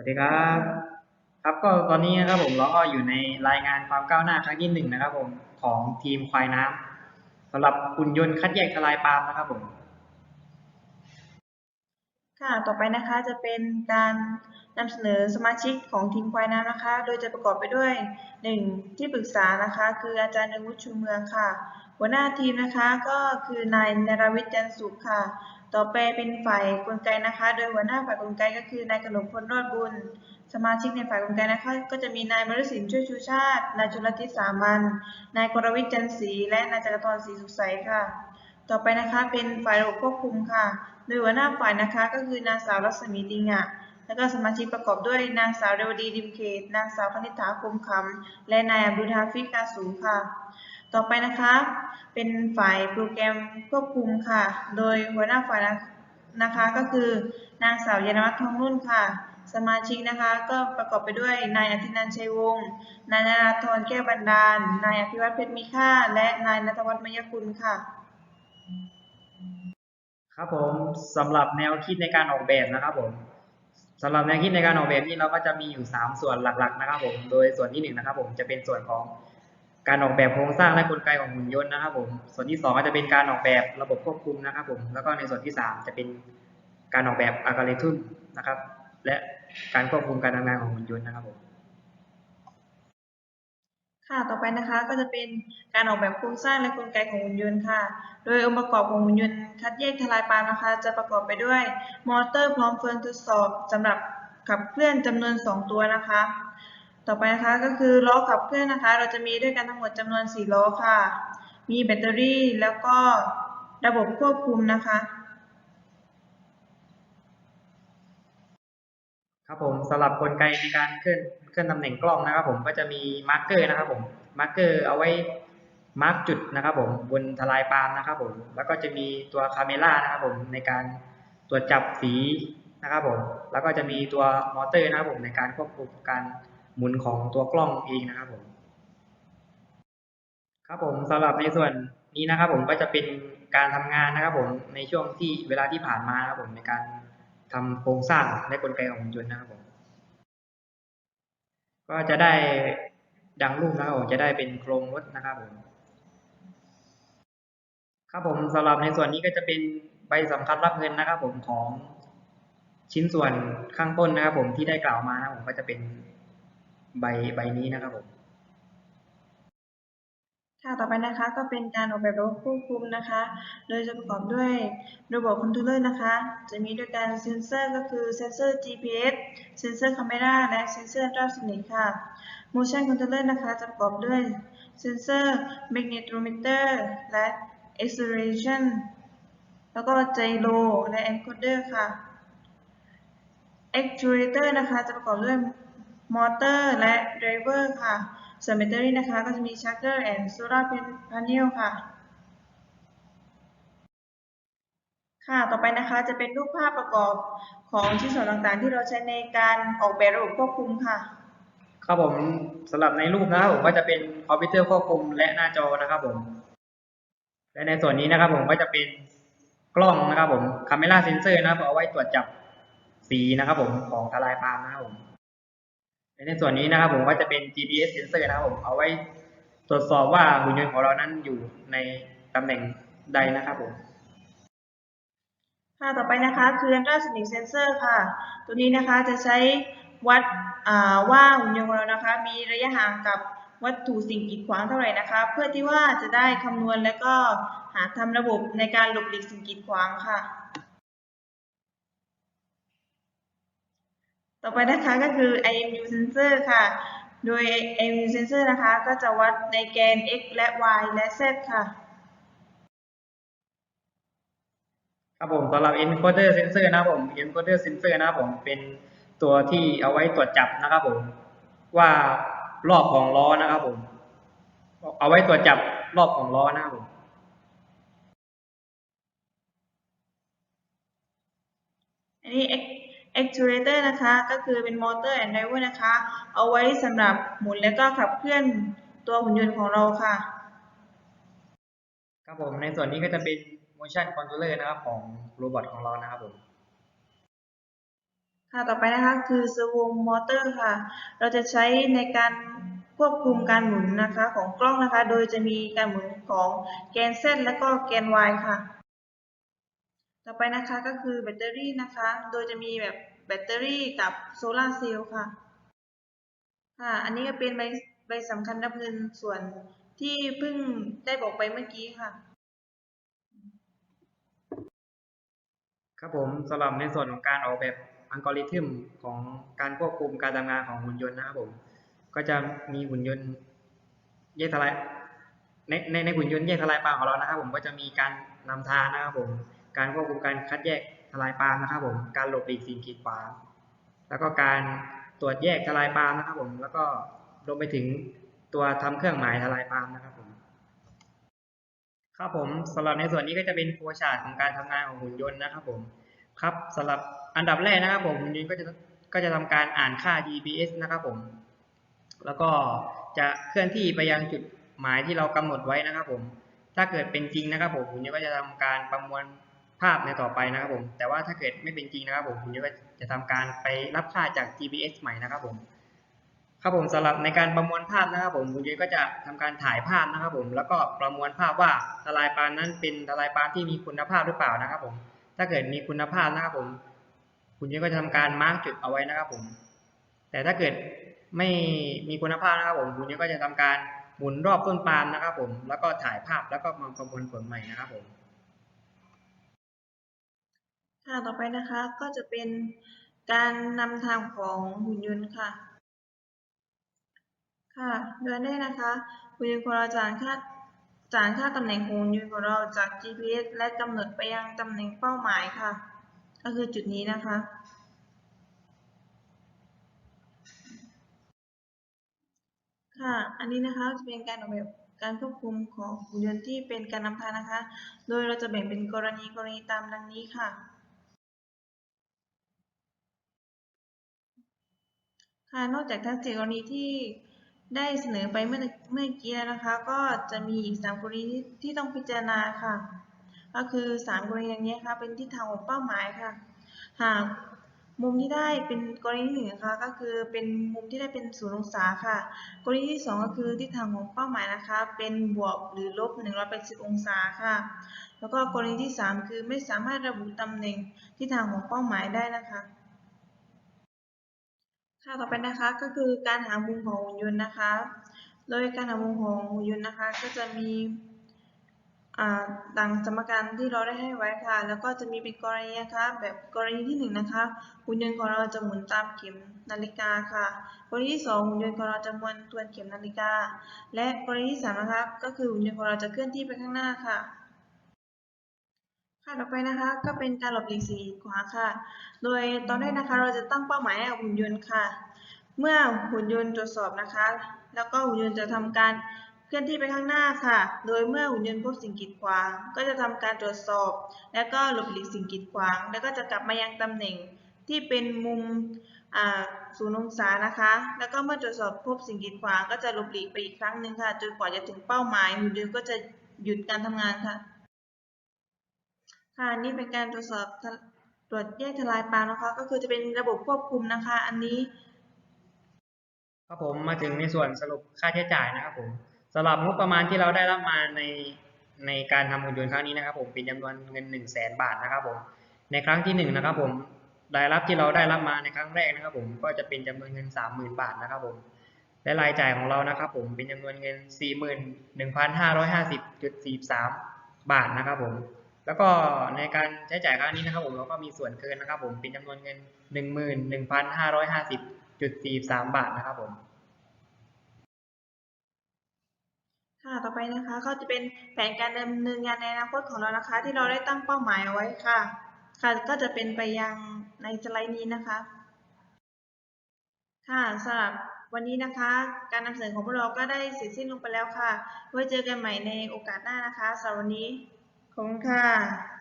วัสดีครับ ครับก็ตอนนี้นะครับผมเราก็อยู่ในรายงานความก้าวหน้าครั้งที่หนึ่งนะครับผมของทีมควายน้ำสำหรับหุ่นยนต์คัดแยกทลายปาล์มนะครับผม ค่ะต่อไปนะคะจะเป็นการนำเสนอสมาชิกของทีมควายน้ำนะคะ โดยจะประกอบไปด้วยหนึ่งที่ปรึกษานะคะ คืออาจารย์เรืองวุฒิชูเมืองค่ะ หัวหน้าทีมนะคะก็คือนายนรวิทย์จันทร์สุขค่ะ ต่อไปเป็นฝ่ายกลไกนะคะ โดยหัวหน้าฝ่ายกลไกก็คือนายกนกพลรอดบุญ สมาชิกในฝ่ายกลไกนะคะ ก็จะมีนายมรุสินช่วยชูชาติ นายจุลทิศสามัญนายกรวิทย์จันทร์ศรี และนายจักรทรศรีสุขใสค่ะ ต่อไปนะคะเป็นฝ่ายระบบควบคุมค่ะ โดยหัวหน้าฝ่ายนะคะก็คือนางสาวรัศมีดิงะแล้วก็สมาชิกประกอบด้วยนางสาวเรวดีดิมเขต นางสาวคณิษฐาคมคำและนายอับดุลฮาฟิกกาสูค่ะ ต่อไปนะคะ เป็นฝ่ายโปรแกรมควบคุมค่ะ โดยหัวหน้าฝ่ายนะคะก็คือนางสาวยานวัฒน์ทองนุ่นค่ะ สมาชิกนะคะก็ประกอบไปด้วยนายอธินันชัยวงศ์นายนราธรแก้วบันดาล นายอภิวัฒน์เพชรมีค่า และนายนัทวัฒน์มยกุลค่ะ ครับผมสำหรับแนวคิดในการออกแบบนะครับผมสำหรับแนวคิดในการออกแบบนี้เราก็จะมีอยู่สามส่วนหลักๆนะครับผม โดยส่วนที่หนึ่งนะครับผมจะเป็นส่วนของ การออกแบบโครงสร้างและกลไกของหุ่นยนต์นะครับผม ส่วนที่สองก็จะเป็นการออกแบบระบบควบคุมนะครับผม แล้วก็ในส่วนที่สามจะเป็นการออกแบบอัลกอริทึมนะครับ และการควบคุมการทำงานของหุ่นยนต์นะครับผม ค่ะ ต่อไปนะคะก็จะเป็นการออกแบบโครงสร้างและกลไกของหุ่นยนต์ค่ะ โดยองค์ประกอบของหุ่นยนต์คัดแยกทลายปาล์มนะคะ จะประกอบไปด้วยมอเตอร์พร้อมเฟืองทดสอบสำหรับขับเคลื่อนจำนวน 2 ตัวนะคะ ต่อไปนะคะก็คือล้อขับเคลื่อนนะคะ เราจะมีด้วยกันทั้งหมดจำนวน 4 ล้อค่ะ มีแบตเตอรี่แล้วก็ระบบควบคุมนะคะ ครับผมสำหรับกลไกในการเคลื่อนเคลื่อนตำแหน่งกล้องนะครับ ผมก็จะมีมาร์กเกอร์นะครับผมมาร์กเกอร์เอาไว้มาร์กจุดนะครับผมบนทลายปาล์มนะครับผมแล้วก็จะมีตัวคาเมล่านะครับผมในการตรวจจับสีนะครับผมแล้วก็จะมีตัวมอเตอร์นะครับผมในการควบคุมการ หมุนของตัวกล้องเองนะครับผม ครับผมสำหรับในส่วนนี้นะครับ ผมก็จะเป็นการทำงานนะครับ ผมในช่วงที่เวลาที่ผ่านมานะครับผมในการทำโครงสร้างและกลไกของหุ่นยนต์นะครับผม ก็จะได้ดังรูปนะครับผมจะได้เป็นโครงรถนะครับผมครับผมสำหรับในส่วนนี้ก็จะเป็นใบสำคัญรับเงินนะครับ ผมของชิ้นส่วนข้างต้นนะครับ ผมที่ได้กล่าวมานะครับผมก็จะเป็น ใบใบนี้นะครับผมค่ะต่อไปนะคะก็เป็นการออกแบบระบบควบคุมนะคะ โดยจะประกอบด้วยระบบคอนโทรลเลอร์นะคะ จะมีด้วยการเซนเซอร์ก็คือเซนเซอร์ GPS เซนเซอร์ Camera และเซนเซอร์อัลตราโซนิกค่ะ Motion Controller นะคะจะประกอบด้วยเซนเซอร์ Magnetometer และ Acceleration แล้วก็ Gyro และ Encoder ค่ะ Actuator นะคะจะประกอบด้วย มอเตอร์และ Driver ค่ะส่วนแบตเตอรี่นะคะก็จะมี Charger and Solar Panel ค่ะ ค่ะ ต่อไปนะคะจะเป็นรูปภาพประกอบของชิ้นส่วนต่างๆ ที่เราใช้ในการออกแบบระบบควบคุมค่ะ ครับผมสำหรับในรูปนะครับผมก็จะเป็นคอมพิวเตอร์ควบคุมและหน้าจอนะครับผม และในส่วนนี้นะครับผมก็จะเป็นกล้องนะครับผมคาเมล่าเซนเซอร์นะครับเอาไว้ตรวจจับสีนะครับผมของทลายปาล์มนะครับผม ในส่วนนี้นะครับผมก็จะเป็น GPS เซนเซอร์นะครับผมเอาไว้ตรวจสอบว่าหุ่นยนต์ของเรานั้นอยู่ในตำแหน่งใดนะครับผมค่ะต่อไปนะคะคือ ultrasonic sensor ค่ะ ตัวนี้นะคะจะใช้วัดว่าหุ่นยนต์ของเรานะคะ มีระยะห่างกับวัตถุสิ่งกีดขวางเท่าไหร่นะคะ เพื่อที่ว่าจะได้คำนวณและก็หาทำระบบในการหลบหลีกสิ่งกีดขวางค่ะ ต่อไปนะคะก็คือ IMU sensor ค่ะ โดย IMU sensor นะคะก็จะวัดในแกน x และ y และ z ค่ะ ครับผมสำหรับ encoder sensor นะครับผม encoder sensor นะครับผมเป็นตัวที่เอาไว้ตรวจจับนะครับผมว่ารอบของล้อนะครับผม เอาไว้ตรวจจับรอบของล้อนะครับผมอันนี้ act- actuator นะคะ ก็คือเป็น motor and driver นะคะ เอาไว้สำหรับหมุนและก็ขับเคลื่อนตัวหุ่นยนต์ของเราค่ะ ครับผม ในส่วนนี้ก็จะเป็น motion controller นะครับของโรบอทของเรานะครับผมค่ะ ต่อไปนะคะคือเซอร์โวมอเตอร์ค่ะ เราจะใช้ในการควบคุมการหมุนนะคะของกล้องนะคะ โดยจะมีการหมุนของแกน Z และก็แกน Y ค่ะ ต่อไปนะคะก็คือแบตเตอรี่นะคะ โดยจะมีแบบแบตเตอรี่กับโซลาร์เซลล์ค่ะ ค่ะ อันนี้ก็เป็นใบใบสำคัญนับเงินส่วนที่เพิ่งได้บอกไปเมื่อกี้ค่ะ ครับผมสำหรับในส่วนของการออกแบบอัลกอริทึมของการควบคุมการทำงานของหุ่นยนต์นะครับผม ก็จะมีหุ่นยนต์แยกทลายในในในหุ่นยนต์แยกทลายปาล์มของเรานะครับผมก็จะมีการนำทางนะครับผม การควบคุมการคัดแยกทลายปาล์มนะครับผมการหลบหลีกสิ่งกีดขวางแล้วก็การตรวจแยกทลายปาล์มนะครับผมแล้วก็รวมไปถึงตัวทำเครื่องหมายทลายปาล์มนะครับผมครับผมสำหรับในส่วนนี้ก็จะเป็นโฟชาร์ตของการทำงานของหุ่นยนต์นะครับผมครับสำหรับอันดับแรกนะครับผมหุ่นยนต์ก็จะก็จะทำการอ่านค่า GPS นะครับผมแล้วก็จะเคลื่อนที่ไปยังจุดหมายที่เรากำหนดไว้นะครับผมถ้าเกิดเป็นจริงนะครับผมหุ่นยนต์ก็จะทำการประมวล ภาพในต่อไปนะครับผม แต่ว่าถ้าเกิดไม่เป็นจริงนะครับผมหุ่นยนต์ก็จะทำการไปรับค่าจาก GPS ใหม่นะครับผมครับผมสำหรับในการประมวลภาพนะครับผมคุณยุ้ยก็จะทำการถ่ายภาพนะครับผมแล้วก็ประมวลภาพว่าทลายปานนั้นเป็นทลายปานที่มีคุณภาพหรือเปล่านะครับผมถ้าเกิดมีคุณภาพนะครับผมคุณยุ้ยก็จะทำการมาร์กจุดเอาไว้นะครับผม แต่ถ้าเกิดไม่มีคุณภาพนะครับผมคุณยุ้ยก็จะทำการหมุนรอบต้นปาล์มนะครับผมแล้วก็ถ่ายภาพแล้วก็มาประมวลผลใหม่นะครับผม ค่ะ ต่อไปนะคะก็จะเป็นการนำทางของหุ่นยนต์ค่ะ ค่ะโดยแรกนะคะหุ่นยนต์ของเราจะอ่านค่าจานค่าตำแหน่งของหุ่นยนต์ของเราจาก GPS และกำหนดไปยังตำแหน่งเป้าหมายค่ะ ก็คือจุดนี้นะคะ ค่ะ อันนี้นะคะจะเป็นการออกแบบการควบคุมของหุ่นยนต์ที่เป็นการนำทางนะคะ โดยเราจะแบ่งเป็นกรณีกรณีตามดังนี้ค่ะ ค่ะนอกจากทั้งสี่กรณีที่ได้เสนอไปเมื่อเมื่อกี้แล้วนะคะ ก็จะมีอีกสามกรณีที่ต้องพิจารณาค่ะ ก็คือสามกรณีอย่างนี้ค่ะเป็นทิศทางของเป้าหมายค่ะหากมุมที่ได้เป็นกรณีที่หนึ่งนะคะก็คือเป็นมุมที่ได้เป็นศูนย์องศาค่ะ กรณีที่สองก็คือทิศทางของเป้าหมายนะคะ เป็นบวกหรือลบ180องศาค่ะ แล้วก็กรณีที่สามคือไม่สามารถระบุตำแหน่งทิศทางของเป้าหมายได้นะคะ ค่ะต่อไปนะคะก็คือการหามุมของหุ่นยนต์นะคะ โดยการหามุมของหุ่นยนต์นะคะ ก็จะมีอ่าดังสมการที่เราได้ให้ไว้ค่ะ แล้วก็จะมีเป็นกรณีนะคะ แบบกรณีที่หนึ่งนะคะหุ่นยนต์ของเราจะหมุนตามเข็มนาฬิกาค่ะ กรณีที่สองหุ่นยนต์ของเราจะมุนทวนเข็มนาฬิกา และกรณีที่สามนะคะก็คือหุ่นยนต์ของเราจะเคลื่อนที่ไปข้างหน้าค่ะ ค่ะต่อไปนะคะก็เป็นการหลบหลีกสีขวางค่ะ โดยตอนแรกนะคะเราจะตั้งเป้าหมายให้กับหุ่นยนต์ค่ะ เมื่อหุ่นยนต์ตรวจสอบนะคะ แล้วก็หุ่นยนต์จะทำการเคลื่อนที่ไปข้างหน้าค่ะ โดยเมื่อหุ่นยนต์พบสิ่งกีดขวาง ก็จะทำการตรวจสอบ แล้วก็หลบหลีกสิ่งกีดขวาง แล้วก็จะกลับมายังตำแหน่งที่เป็นมุมศูนย์องศานะคะ แล้วก็เมื่อตรวจสอบพบสิ่งกีดขวาง ก็จะหลบหลีกไปอีกครั้งหนึ่งค่ะ จนกว่าจะถึงเป้าหมายหุ่นยนต์ก็จะหยุดการทำงานค่ะ ค่ะนี่เป็นการตรวจสอบตรวจแยกทลายปล์มนะคะ ก็คือจะเป็นระบบควบคุมนะคะ อันนี้ครับผมมาถึงในส่วนสรุปค่าใช้จ่ายนะครับผมสำหรับงบประมาณที่เราได้รับมาในในการทำหุ่นยนต์ครั้งนี้นะครับผมเป็นจำนวนเงินหนึ่งแสนบาทนะครับผมในครั้งที่หนึ่งนะครับผมรายรับที่เราได้รับมาในครั้งแรกนะครับผมก็จะเป็นจำนวนเงินสามหมื่นบาทนะครับผมและรายจ่ายของเรานะครับผมเป็นจำนวนเงินสี่หมื่นหนึ่งพันห้าร้อยห้าสิบจุดสี่สามบาทนะครับผม แล้วก็ในการใช้จ่ายครั้งนี้นะครับผมเราก็มีส่วนเกินนะครับผมเป็นจำนวนเงินหนึ่งหมื่นหนึ่งพันห้าร้อยห้าสิบจุดสี่สามบาทนะครับผมค่ะต่อไปนะคะก็จะเป็นแผนการดำเนินงานในอนาคตของเรานะคะ ที่เราได้ตั้งเป้าหมายเอาไว้ค่ะ ค่ะก็จะเป็นไปยังในสไลด์นี้นะคะค่ะสำหรับวันนี้นะคะ การนำเสนอของพวกเราก็ได้เสร็จสิ้นลงไปแล้วค่ะ ไว้เจอกันใหม่ในโอกาสหน้านะคะสำหรับวันนี้ ขอบคุณค่ะ